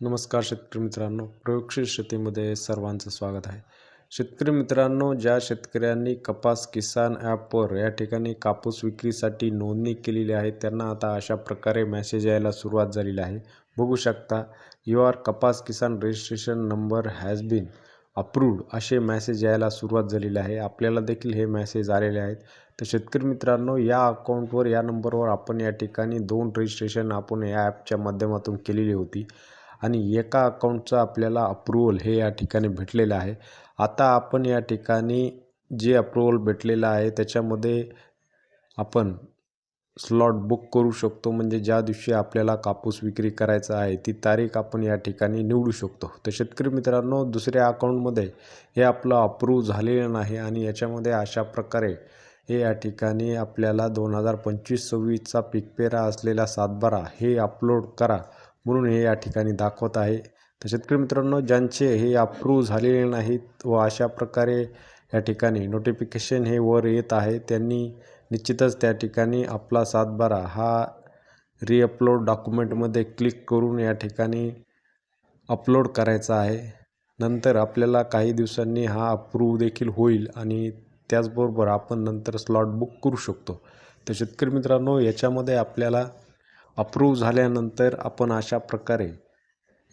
नमस्कार शेतकरी मित्रांनो प्रयोगशील शेतीमध्ये सर्वांचं स्वागत आहे. शेतकरी मित्रांनो ज्या शेतकऱ्यांनी कपास किसान ॲपवर या ठिकाणी कापूस विक्रीसाठी नोंदणी केलेली आहे त्यांना आता अशा प्रकारे मेसेज यायला सुरुवात झालेली आहे. बघू शकता U R Kapas Kisan registration number has been approved असे मॅसेज यायला सुरुवात झालेली आहे. आपल्याला देखील हे मॅसेज आलेले आहेत. तर शेतकरी मित्रांनो या अकाउंटवर या नंबरवर आपण या ठिकाणी दोन रजिस्ट्रेशन आपण या ॲपच्या माध्यमातून केलेली होती. आणि एका अकाउंटचं आपल्याला अप्रुवल हे या ठिकाणी भेटलेलं आहे. आता आपण या ठिकाणी जे अप्रुवल भेटलेलं आहे त्याच्यामध्ये आपण स्लॉट बुक करू शकतो. म्हणजे ज्या दिवशी आपल्याला कापूस विक्री करायचा आहे ती तारीख आपण या ठिकाणी निवडू शकतो. तर शेतकरी मित्रांनो दुसऱ्या अकाउंटमध्ये हे आपलं अप्रूव्ह झालेलं नाही आणि याच्यामध्ये अशा प्रकारे हे या ठिकाणी आपल्याला दोन हजार पंचवीस सव्वीसचा पिकपेरा असलेला सातबारा हे अपलोड करा. म्हणून हे या ठिकाणी दाखवत आहे. तर शेतकरी मित्रांनो ज्यांचे हे अप्रूव्ह झालेले नाहीत व अशा प्रकारे या ठिकाणी नोटिफिकेशन हे वर येत आहे त्यांनी निश्चितच त्या ठिकाणी आपला सातबारा हा रिअपलोड डॉक्युमेंटमध्ये क्लिक करून या ठिकाणी अपलोड करायचा आहे. नंतर आपल्याला काही दिवसांनी हा अप्रूव्ह देखील होईल आणि त्याचबरोबर आपण नंतर स्लॉट बुक करू शकतो. तर शेतकरी मित्रांनो याच्यामध्ये आपल्याला अप्रूव्ह झाल्यानंतर आपण अशा प्रकारे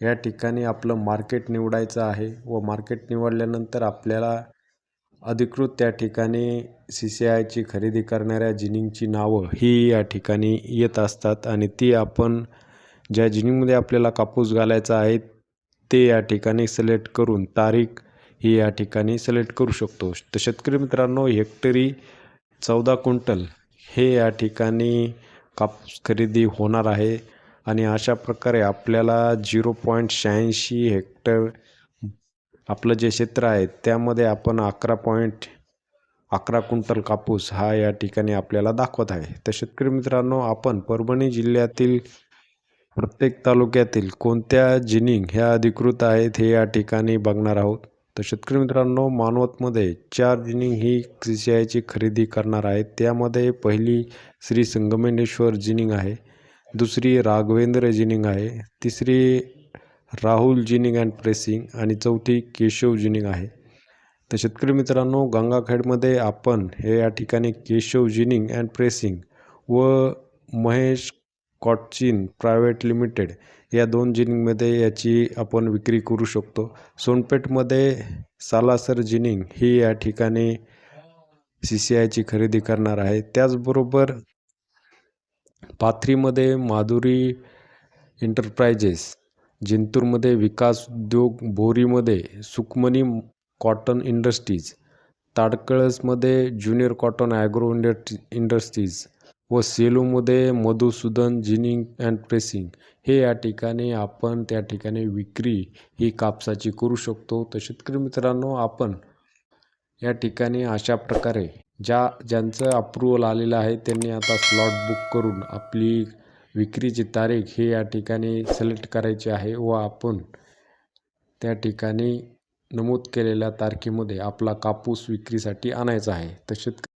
या ठिकाणी आपलं मार्केट निवडायचं आहे व मार्केट निवडल्यानंतर आपल्याला अधिकृत त्या ठिकाणी सी सी आयची खरेदी करणाऱ्या जिनिंगची नावं ही या ठिकाणी येत असतात आणि ती आपण ज्या जिनिंगमध्ये आपल्याला कापूस घालायचा आहे ते या ठिकाणी सिलेक्ट करून तारीख ही या ठिकाणी सिलेक्ट करू शकतो. तर शेतकरी मित्रांनो हेक्टरी चौदा क्विंटल हे या ठिकाणी कापूस खरेदी होणार आहे. आणि अशा प्रकारे आपल्याला झिरो पॉईंट शहाऐंशी हेक्टर आपलं जे क्षेत्र आहे त्यामध्ये आपण अकरा पॉईंट अकरा क्विंटल कापूस हा या ठिकाणी आपल्याला दाखवत आहे. तर शेतकरी मित्रांनो आपण परभणी जिल्ह्यातील प्रत्येक तालुक्यातील कोणत्या जिनिंग ह्या अधिकृत आहेत हे या ठिकाणी बघणार आहोत. तर शेतकरी मित्रांनो मानवतमध्ये चार जिनिंग ही सी सी आयची खरेदी करणार आहेत. त्यामध्ये पहिली श्री संगमेश्वर जिनिंग आहे दुसरी राघवेंद्र जिनिंग आहे तिसरी राहुल जिनिंग अँड प्रेसिंग आणि चौथी केशव जिनिंग आहे. तर शेतकरी मित्रांनो गंगाखेडमध्ये आपण हे या ठिकाणी केशव जिनिंग अँड प्रेसिंग व महेश कॉटचिन प्रायव्हेट लिमिटेड या दोन जिनिंगमध्ये याची आपण विक्री करू शकतो. सोनपेठमध्ये सालासर जिनिंग ही या ठिकाणी सी सी आयची खरेदी करणार आहे. त्याचबरोबर पाथरीमध्ये माधुरी एंटरप्राइजेस जिंतूरमध्ये विकास उद्योग बोरीमध्ये Sukmani cotton industries ताडकळसमध्ये junior cotton agro industry industries व सेलूमध्ये मधुसूदन जिनिंग अँड प्रेसिंग हे या ठिकाणी आपण त्या ठिकाणी विक्री ही कापसाची करू शकतो. तर शेतकरी मित्रांनो आपण या ठिकाणी अशा प्रकारे ज्या ज्यांचं अप्रूवल आलेलं आहे त्यांनी आता स्लॉट बुक करून आपली विक्रीची तारीख हे या ठिकाणी सिलेक्ट करायची आहे व आपण त्या ठिकाणी नमूद केलेल्या तारखेमध्ये आपला कापूस विक्रीसाठी आणायचा आहे. तर शेतकरी